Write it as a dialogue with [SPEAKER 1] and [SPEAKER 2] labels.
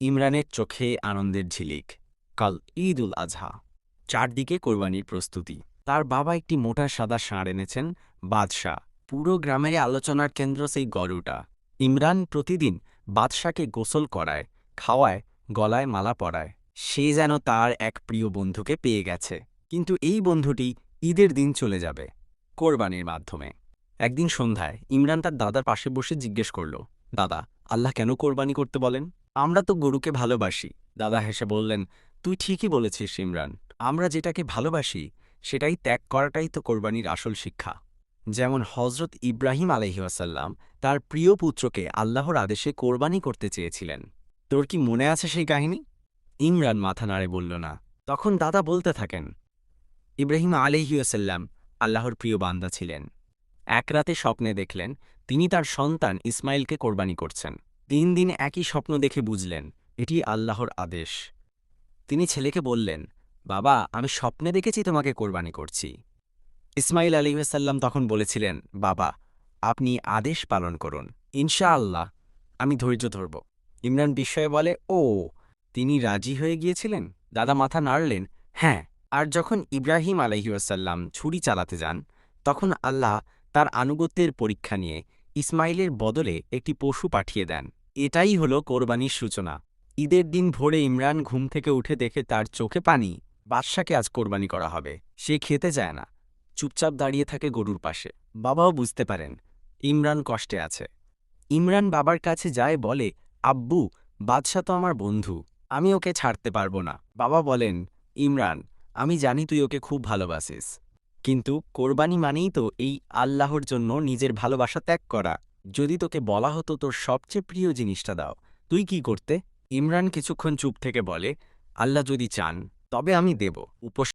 [SPEAKER 1] ইমরানের চোখে আনন্দের ঝিলিক। কাল ঈদ উল আজহা। চারদিকে কোরবানির প্রস্তুতি। তার বাবা একটি মোটা সাদা ষাঁড় এনেছেন, বাদশাহ। পুরো গ্রামের আলোচনার কেন্দ্র সেই গরুটা। ইমরান প্রতিদিন বাদশাকে গোসল করায়, খাওয়ায়, গলায় মালা পরায়। সে যেন তার এক প্রিয় বন্ধুকে পেয়ে গেছে। কিন্তু এই বন্ধুটি ঈদের দিন চলে যাবে, কোরবানির মাধ্যমে। একদিন সন্ধ্যায় ইমরান তার দাদার পাশে বসে জিজ্ঞেস করল, দাদা, আল্লাহ কেন কোরবানি করতে বলেন? আমরা তো গরুকে ভালোবাসি। দাদা হেসে বললেন, তুই ঠিকই বলেছিস ইমরান। আমরা যেটাকে ভালোবাসি, সেটাই ত্যাগ করাটাই তো কোরবানির আসল শিক্ষা। যেমন হজরত ইব্রাহিম আলহিউসাল্লাম তার প্রিয় পুত্রকে আল্লাহর আদেশে কোরবানি করতে চেয়েছিলেন। তোর কি মনে আছে সেই কাহিনী? ইমরান মাথা নাড়ে বলল, না। তখন দাদা বলতে থাকেন, ইব্রাহিম আলহিউসাল্লাম আল্লাহর প্রিয় বান্দা ছিলেন। এক রাতে স্বপ্নে দেখলেন, তিনি তার সন্তান ইসমাইলকে কোরবানি করছেন। তিন দিন একই স্বপ্ন দেখে বুঝলেন, এটি আল্লাহর আদেশ। তিনি ছেলেকে বললেন, বাবা, আমি স্বপ্নে দেখেছি তোমাকে কোরবানি করছি। ইসমাইল আলিহাসাল্লাম তখন বলেছিলেন, বাবা, আপনি আদেশ পালন করুন ইনশা আল্লাহ আমি ধৈর্য ধরব। ইমরান বিস্ময়ে বলে, ও, তিনি রাজি হয়ে গিয়েছিলেন? দাদা মাথা নাড়লেন হ্যাঁ আর যখন ইব্রাহিম আলহিউসাল্লাম ছুরি চালাতে যান, তখন আল্লাহ তার আনুগত্যের পরীক্ষা নিয়ে ইসমাইলের বদলে একটি পশু পাঠিয়ে দেন। এটাই হল কোরবানির সূচনা। ঈদের দিন ভোরে ইমরান ঘুম থেকে উঠে দেখে তার চোখে পানি, বাদশাকে আজ কোরবানি করা হবে। সে খেতে যায় না। চুপচাপ দাঁড়িয়ে থাকে গরুর পাশে। বাবাও বুঝতে পারেন, ইমরান কষ্টে আছে। ইমরান বাবার কাছে যায়, বলে, আব্বু বাদশা তো আমার বন্ধু, আমি ওকে ছাড়তে পারব না। বাবা বলেন, ইমরান, আমি জানি তুই ওকে খুব ভালোবাসিস। কিন্তু কোরবানি মানেই তো এই আল্লাহর জন্য নিজের ভালোবাসা ত্যাগ করা। যদি তোকে বলা হতো তোর সবচেয়ে প্রিয় জিনিসটা দাও, তুই কি করতে? ইমরান কিছুক্ষণ চুপ থেকে বলে, আল্লাহ যদি চান, তবে আমি দেব। উপস